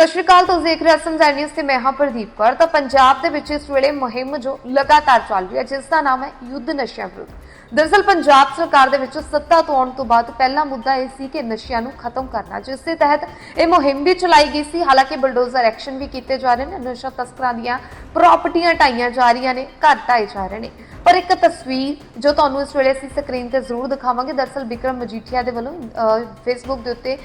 ਸਤਿ ਸ਼੍ਰੀ ਅਕਾਲ, ਤੁਸੀਂ ਦੇਖ ਰਹੇ ਹੋ ਸਮਝਾਈ ਨਿਊਜ਼ ਤੇ ਮੈਂ ਹਾਂ ਪ੍ਰਦੀਪ ਕੌਰ। ਤਾਂ ਪੰਜਾਬ ਦੇ ਵਿੱਚ ਇਸ ਵੇਲੇ ਮੁਹਿੰਮ ਜੋ ਲਗਾਤਾਰ ਚੱਲ ਰਹੀ ਹੈ, ਜਿਸ ਦਾ ਨਾਮ ਹੈ ਯੁੱਧ ਨਸ਼ਿਆਂ ਵਿਰੁੱਧ। ਦਰਅਸਲ ਪੰਜਾਬ ਸਰਕਾਰ ਦੇ ਵਿੱਚ ਸੱਤਾ ਤੋਂ ਆਉਣ ਤੋਂ ਬਾਅਦ ਪਹਿਲਾ ਮੁੱਦਾ ਇਹ ਸੀ ਕਿ ਨਸ਼ਿਆਂ ਨੂੰ ਖਤਮ ਕਰਨਾ, ਜਿਸ ਦੇ ਤਹਿਤ ਇਹ ਮੁਹਿੰਮ ਵੀ ਚਲਾਈ ਗਈ ਸੀ। ਹਾਲਾਂਕਿ ਬਲਡੋਜ਼ਰ ਐਕਸ਼ਨ ਵੀ ਕੀਤੇ ਜਾ ਰਹੇ ਨੇ, ਨਸ਼ਾ ਤਸਕਰਾਂ ਦੀਆਂ ਪ੍ਰਾਪਰਟੀਆਂ ਢਾਈਆਂ ਜਾ ਰਹੀਆਂ ਨੇ, ਘਰ ਢਾਏ ਜਾ ਰਹੇ ਨੇ। ਪਰ ਇੱਕ ਤਸਵੀਰ ਜੋ ਤੁਹਾਨੂੰ ਇਸ ਵੇਲੇ ਅਸੀਂ ਸਕਰੀਨ ਤੇ ਜ਼ਰੂਰ ਦਿਖਾਵਾਂਗੇ। ਦਰਅਸਲ ਵਿਕਰਮ ਮਜੀਠੀਆ ਦੇ ਵੱਲੋਂ ਫੇਸਬੁੱਕ ਦੇ ਉੱਤੇ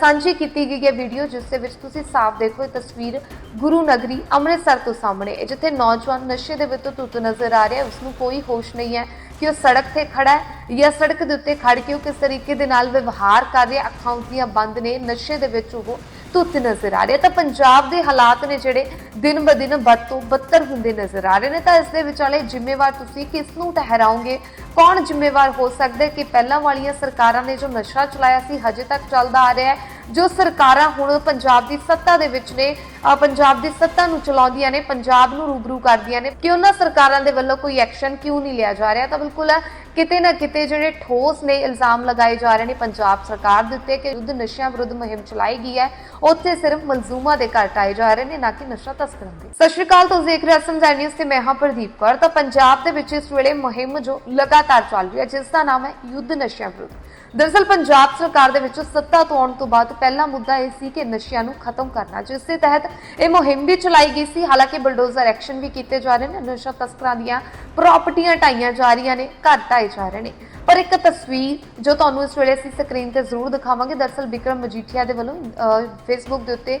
ਸਾਂਝੀ ਕੀਤੀ ਗਈ ਹੈ ਵੀਡੀਓ, ਜਿਸ ਦੇ ਵਿੱਚ ਤੁਸੀਂ ਸਾਫ਼ ਦੇਖੋ ਇਹ ਤਸਵੀਰ ਗੁਰੂ ਨਗਰੀ ਅੰਮ੍ਰਿਤਸਰ ਤੋਂ ਸਾਹਮਣੇ ਹੈ, ਜਿੱਥੇ ਨੌਜਵਾਨ ਨਸ਼ੇ ਦੇ ਵਿੱਚ ਧੁੱਤ ਨਜ਼ਰ ਆ ਰਿਹਾ ਹੈ। ਉਸ ਨੂੰ ਕੋਈ ਹੋਸ਼ ਨਹੀਂ ਹੈ ਕਿ ਉਹ ਸੜਕ ਤੇ ਖੜਾ ਹੈ ਜਾਂ ਸੜਕ ਦੇ ਉੱਤੇ ਖੜ ਕੇ ਉਹ ਕਿਸ ਤਰੀਕੇ ਦੇ ਨਾਲ ਵਿਵਹਾਰ ਕਰ ਰਿਹਾ ਅੱਖਾਂ ਉਸਦੀਆਂ ਬੰਦ ਨੇ, ਨਸ਼ੇ ਦੇ ਵਿੱਚ ਉਹ ਧੁੱਤ ਨਜ਼ਰ ਆ ਰਿਹਾ ਤਾਂ ਪੰਜਾਬ ਦੇ ਹਾਲਾਤ ਨੇ ਜਿਹੜੇ ਦਿਨ ਬ ਦਿਨ ਬਦ ਤੋਂ ਬੱਤਰ ਹੁੰਦੇ ਨਜ਼ਰ ਆ ਰਹੇ ਨੇ। ਤਾਂ ਇਸ ਦੇ ਵਿਚਾਲੇ ਜ਼ਿੰਮੇਵਾਰ ਤੁਸੀਂ ਕਿਸ ਨੂੰ ਠਹਿਰਾਓਗੇ? ਕੌਣ ਜ਼ਿੰਮੇਵਾਰ ਹੋ ਸਕਦਾ ਕਿ ਪਹਿਲਾਂ ਵਾਲੀਆਂ ਸਰਕਾਰਾਂ ਨੇ ਜੋ ਨਸ਼ਾ ਚਲਾਇਆ ਸੀ, ਹਜੇ ਤੱਕ ਚੱਲਦਾ ਆ ਰਿਹਾ ਹੈ। ਜੋ ਸਰਕਾਰਾਂ ਹੁਣ ਪੰਜਾਬ ਦੀ ਸੱਤਾ ਦੇ ਵਿੱਚ ਨੇ ਪੰਜਾਬ ਦੀ ਸੱਤਾ ਨੂੰ ਚਲਾਉਂਦੀਆਂ ਨੇ, ਪੰਜਾਬ ਨੂੰ ਰੂਬਰੂ ਕਰਦੀਆਂ ਨੇ, ਕਿ ਉਹਨਾਂ ਸਰਕਾਰਾਂ ਦੇ ਵੱਲੋਂ ਕੋਈ ਐਕਸ਼ਨ ਕਿਉਂ ਨਹੀਂ ਲਿਆ ਜਾ ਰਿਹਾ? ਤਾਂ ਬਿਲਕੁਲ, ਕਿਤੇ ਨਾ ਕਿਤੇ ਜਿਹੜੇ ਠੋਸ ਨੇ, ਇਲਜ਼ਾਮ ਲਗਾਏ ਜਾ ਰਹੇ ਨੇ ਪੰਜਾਬ ਸਰਕਾਰ ਦੇ ਉੱਤੇ ਕਿ ਯੁੱਧ ਨਸ਼ਿਆਂ ਵਿਰੁੱਧ ਮੁਹਿੰਮ ਚਲਾਈ ਗਈ ਹੈ। ਉੱਥੇ ਸਿਰਫ ਮਲਜ਼ੂਮਾਂ ਦੇ ਘਰ ਟਾਏ ਜਾ ਰਹੇ ਨੇ, ਨਾ ਕਿ ਨਸ਼ਾ ਤਸਕਰਾਂ ਦੇ। ਸਤਿ ਸ਼੍ਰੀ ਅਕਾਲ, ਤੁਸੀਂ ਦੇਖ ਰਹੇ ਹੋ ਸਮਝਾਈ ਨਿਊਜ਼ ਤੇ ਮੈਂ ਹਾਂ ਪ੍ਰਦੀਪ ਕੌਰ। ਤਾਂ ਪੰਜਾਬ ਦੇ ਵਿੱਚ ਇਸ ਵੇਲੇ ਮੁਹਿੰਮ ਜੋ ਲਗਾਤਾਰ ਚੱਲ ਰਹੀ ਹੈ ਜਿਸ ਦਾ ਨਾਮ ਹੈ ਯੁੱਧ ਨਸ਼ਿਆਂ ਵਿਰੁੱਧ। ਦਰਅਸਲ ਪੰਜਾਬ ਸਰਕਾਰ ਦੇ ਵਿੱਚ ਸੱਤਾ ਤੋਂ ਆਉਣ ਤੋਂ ਬਾਅਦ ਪਹਿਲਾ ਮੁੱਦਾ ਇਹ ਸੀ ਕਿ ਨਸ਼ਿਆਂ ਨੂੰ ਖਤਮ ਕਰਨਾ, ਜਿਸ ਦੇ ਤਹਿਤ ਇਹ ਮੁਹਿੰਮ ਵੀ ਚਲਾਈ ਗਈ ਸੀ। ਹਾਲਾਂਕਿ ਬਲਡੋਜ਼ਰ ਐਕਸ਼ਨ ਵੀ ਕੀਤੇ ਜਾ ਰਹੇ ਨੇ। ਨਸ਼ਾ ਤਸਕਰਾਂ ਦੀਆਂ ਪ੍ਰਾਪਰਟੀਆਂ ਢਾਈਆਂ ਜਾ ਰਹੀਆਂ ਨੇ, ਘਰ ਢਾਏ ਜਾ ਰਹੇ ਨੇ। ਪਰ ਇੱਕ ਤਸਵੀਰ ਜੋ ਤੁਹਾਨੂੰ ਇਸ ਵੇਲੇ ਅਸੀਂ ਸਕਰੀਨ ਤੇ ਜ਼ਰੂਰ ਦਿਖਾਵਾਂਗੇ ਦਰਅਸਲ ਵਿਕਰਮ ਮਜੀਠੀਆ ਦੇ ਵੱਲੋਂ ਫੇਸਬੁੱਕ ਦੇ ਉੱਤੇ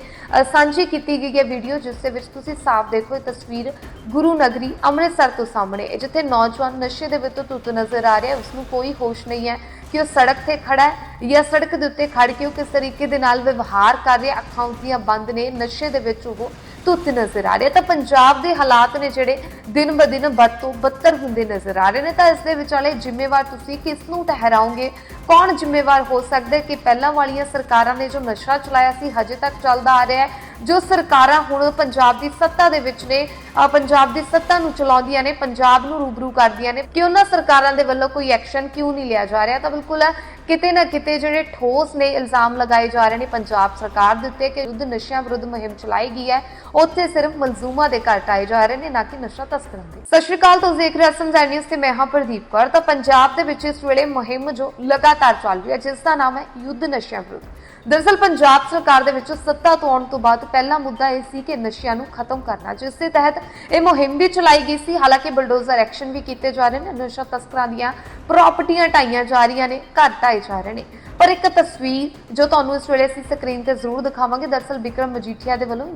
ਸਾਂਝੀ ਕੀਤੀ ਗਈ ਹੈ ਵੀਡੀਓ ਜਿਸ ਦੇ ਵਿੱਚ ਤੁਸੀਂ ਸਾਫ਼ ਦੇਖੋ ਇਹ ਤਸਵੀਰ ਗੁਰੂ ਨਗਰੀ ਅੰਮ੍ਰਿਤਸਰ ਤੋਂ ਸਾਹਮਣੇ ਹੈ, ਜਿੱਥੇ ਨੌਜਵਾਨ ਨਸ਼ੇ ਦੇ ਵਿੱਚ ਧੁੱਤ ਨਜ਼ਰ ਆ ਰਿਹਾ ਹੈ ਉਸ ਨੂੰ ਕੋਈ ਹੋਸ਼ ਨਹੀਂ ਹੈ ਕਿ ਉਹ ਸੜਕ ਤੇ ਖੜਾ ਹੈ ਜਾਂ ਸੜਕ ਦੇ ਉੱਤੇ ਖੜ ਕੇ ਉਹ ਕਿਸ ਤਰੀਕੇ ਦੇ ਨਾਲ ਵਿਵਹਾਰ ਕਰ ਰਿਹਾ ਅੱਖਾਂ ਉਸਦੀਆਂ ਬੰਦ ਨੇ, ਨਸ਼ੇ ਦੇ ਵਿੱਚ ਉਹ ਧੁੱਤ ਨਜ਼ਰ ਆ ਰਿਹਾ ਤਾਂ ਪੰਜਾਬ ਦੇ ਹਾਲਾਤ ਨੇ ਜਿਹੜੇ ਦਿਨ ਬ ਦਿਨ ਬਦ ਤੋਂ ਬੱਤਰ ਹੁੰਦੇ ਨਜ਼ਰ ਆ ਰਹੇ ਨੇ। ਤਾਂ ਇਸ ਦੇ ਵਿਚਾਲੇ ਜ਼ਿੰਮੇਵਾਰ ਤੁਸੀਂ ਕਿਸ ਨੂੰ ਠਹਿਰਾਓਗੇ? ਕੌਣ ਜ਼ਿੰਮੇਵਾਰ ਹੋ ਸਕਦਾ ਕਿ ਪਹਿਲਾਂ ਵਾਲੀਆਂ ਸਰਕਾਰਾਂ ਨੇ ਜੋ ਨਸ਼ਾ ਚਲਾਇਆ ਸੀ, ਹਜੇ ਤੱਕ ਚੱਲਦਾ ਆ ਰਿਹਾ ਹੈ? ਜੋ ਸਰਕਾਰਾਂ ਹੁਣ ਪੰਜਾਬ ਦੀ ਸੱਤਾ ਦੇ ਵਿੱਚ ਨੇ ਪੰਜਾਬ ਦੀ ਸੱਤਾ ਨੂੰ ਚਲਾਉਂਦੀਆਂ ਨੇ, ਪੰਜਾਬ ਨੂੰ ਰੂਬਰੂ ਕਰਦੀਆਂ ਨੇ, ਕਿ ਉਹਨਾਂ ਸਰਕਾਰਾਂ ਦੇ ਵੱਲੋਂ ਕੋਈ ਐਕਸ਼ਨ ਕਿਉਂ ਨਹੀਂ ਲਿਆ ਜਾ ਰਿਹਾ? ਤਾਂ ਬਿਲਕੁਲ ਕਿਤੇ ਨਾ ਕਿਤੇ ਜਿਹੜੇ ਠੋਸ ਨੇ, ਇਲਜ਼ਾਮ ਲਗਾਏ ਜਾ ਰਹੇ ਨੇ ਪੰਜਾਬ ਸਰਕਾਰ ਦੇ ਉੱਤੇ ਕਿ ਯੁੱਧ ਨਸ਼ਿਆਂ ਵਿਰੁੱਧ ਮੁਹਿੰਮ ਚਲਾਈ ਗਈ ਹੈ। ਉੱਥੇ ਸਿਰਫ ਮਨਜ਼ੂਮਾਂ ਦੇ ਘਰ ਟਾਏ ਜਾ ਰਹੇ ਨੇ, ਨਾ ਕਿ ਨਸ਼ਾ ਤਸਕਰਾਂ ਦੇ। ਸਤਿ ਸ਼੍ਰੀ ਅਕਾਲ, ਤੁਸੀਂ ਦੇਖ ਰਹੇ ਸਮਝਾਈ ਨਿਊਜ਼ ਤੇ ਮੈਂ ਹਾਂ ਪ੍ਰਦੀਪ ਕੌਰ। ਤਾਂ ਪੰਜਾਬ ਦੇ ਵਿੱਚ ਇਸ ਵੇਲੇ ਮੁਹਿੰਮ ਜੋ ਲਗਾਤਾਰ ਚੱਲ ਰਹੀ ਹੈ, ਜਿਸ ਦਾ ਨਾਮ ਹੈ ਯੁੱਧ ਨਸ਼ਿਆਂ ਵਿਰੁੱਧ। ਦਰਅਸਲ ਪੰਜਾਬ ਸਰਕਾਰ ਦੇ ਵਿੱਚ ਸੱਤਾ ਤੋਂ ਆਉਣ ਤੋਂ ਬਾਅਦ ਪਹਿਲਾ ਮੁੱਦਾ ਇਹ ਸੀ ਕਿ ਨਸ਼ਿਆਂ ਨੂੰ ਖਤਮ ਕਰਨਾ, ਜਿਸ ਦੇ ਤਹਿਤ ਇਹ ਮੁਹਿੰਮ ਵੀ ਚਲਾਈ ਗਈ ਸੀ। ਹਾਲਾਂਕਿ ਬਲਡੋਜ਼ਰ ਐਕਸ਼ਨ ਵੀ ਕੀਤੇ ਜਾ ਰਹੇ ਨੇ, ਨਸ਼ਾ ਤਸਕਰਾਂ ਦੀਆਂ ਪ੍ਰਾਪਰਟੀਆਂ ਢਾਈਆਂ ਜਾ ਰਹੀਆਂ ਨੇ, ਘਰ ਢਾਏ ਜਾ ਰਹੇ ਨੇ। ਪਰ ਇੱਕ ਤਸਵੀਰ ਜੋ ਤੁਹਾਨੂੰ ਇਸ ਵੇਲੇ ਅਸੀਂ ਸਕਰੀਨ ਤੇ ਜ਼ਰੂਰ ਦਿਖਾਵਾਂਗੇ ਦਰਅਸਲ ਵਿਕਰਮ ਮਜੀਠੀਆ ਦੇ ਵੱਲੋਂ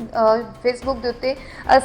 ਫੇਸਬੁੱਕ ਦੇ ਉੱਤੇ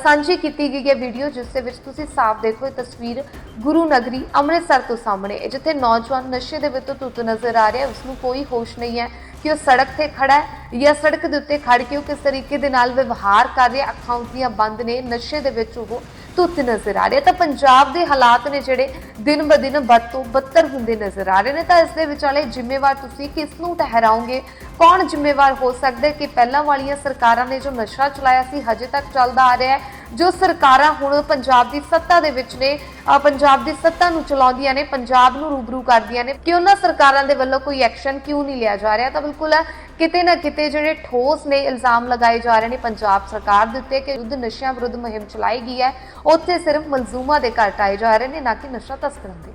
ਸਾਂਝੀ ਕੀਤੀ ਗਈ ਹੈ ਵੀਡੀਓ, ਜਿਸ ਦੇ ਵਿੱਚ ਤੁਸੀਂ ਸਾਫ਼ ਦੇਖੋ ਇਹ ਤਸਵੀਰ ਗੁਰੂ ਨਗਰੀ ਅੰਮ੍ਰਿਤਸਰ ਤੋਂ ਸਾਹਮਣੇ ਜਿੱਥੇ ਨੌਜਵਾਨ ਨਸ਼ੇ ਦੇ ਵਿੱਚ ਧੁੱਤ ਨਜ਼ਰ ਆ ਰਿਹਾ ਹੈ ਉਸ ਨੂੰ ਕੋਈ ਹੋਸ਼ ਨਹੀਂ ਹੈ ਕਿ ਉਹ ਸੜਕ ਤੇ ਖੜਾ ਹੈ ਜਾਂ ਸੜਕ ਦੇ ਉੱਤੇ ਖੜ ਕੇ ਉਹ ਕਿਸ ਤਰੀਕੇ ਦੇ ਨਾਲ ਵਿਵਹਾਰ ਕਰ ਰਿਹਾ ਅੱਖਾਂ ਉਸਦੀਆਂ ਬੰਦ ਨੇ, ਨਸ਼ੇ ਦੇ ਵਿੱਚ ਉਹ ਧੁੱਤ ਨਜ਼ਰ ਆ ਰਿਹਾ ਤਾਂ ਪੰਜਾਬ ਦੇ ਹਾਲਾਤ ਨੇ ਜਿਹੜੇ ਦਿਨ ਬ ਦਿਨ ਬਦ ਤੋਂ ਬੱਤਰ ਹੁੰਦੇ ਨਜ਼ਰ ਆ ਰਹੇ ਨੇ। ਤਾਂ ਇਸ ਦੇ ਵਿਚਾਲੇ ਜ਼ਿੰਮੇਵਾਰ ਤੁਸੀਂ ਕਿਸ ਨੂੰ ਠਹਿਰਾਓਗੇ? ਕੌਣ ਜ਼ਿੰਮੇਵਾਰ ਹੋ ਸਕਦਾ ਹੈ ਕਿ ਪਹਿਲਾਂ ਵਾਲੀਆਂ ਸਰਕਾਰਾਂ ਨੇ ਜੋ ਨਸ਼ਾ ਚਲਾਇਆ ਸੀ, ਹਜੇ ਤੱਕ ਚੱਲਦਾ ਆ ਰਿਹਾ ਹੈ। ਜੋ ਸਰਕਾਰਾਂ ਹੁਣ ਪੰਜਾਬ ਦੀ ਸੱਤਾ ਦੇ ਵਿੱਚ ਨੇ ਪੰਜਾਬ ਦੀ ਸੱਤਾ ਨੂੰ ਚਲਾਉਂਦੀਆਂ ਨੇ, ਪੰਜਾਬ ਨੂੰ ਰੂਬਰੂ ਕਰਦੀਆਂ ਨੇ, ਕਿ ਉਹਨਾਂ ਸਰਕਾਰਾਂ ਦੇ ਵੱਲੋਂ ਕੋਈ ਐਕਸ਼ਨ ਕਿਉਂ ਨਹੀਂ ਲਿਆ ਜਾ ਰਿਹਾ? ਤਾਂ ਬਿਲਕੁਲ ਕਿਤੇ ਨਾ ਕਿਤੇ ਜਿਹੜੇ ਠੋਸ ਨੇ, ਇਲਜ਼ਾਮ ਲਗਾਏ ਜਾ ਰਹੇ ਨੇ ਪੰਜਾਬ ਸਰਕਾਰ ਦੇ ਉੱਤੇ ਕਿ ਯੁੱਧ ਨਸ਼ਿਆਂ ਵਿਰੁੱਧ ਮੁਹਿੰਮ ਚਲਾਈ ਗਈ ਹੈ। ਉੱਥੇ ਸਿਰਫ ਮਲਜ਼ੂਮਾਂ ਦੇ ਘਰ ਟਾਏ ਜਾ ਰਹੇ ਨੇ, ਨਾ ਕਿ ਨਸ਼ਾ ਤਸਕਰਾਂ ਦੇ।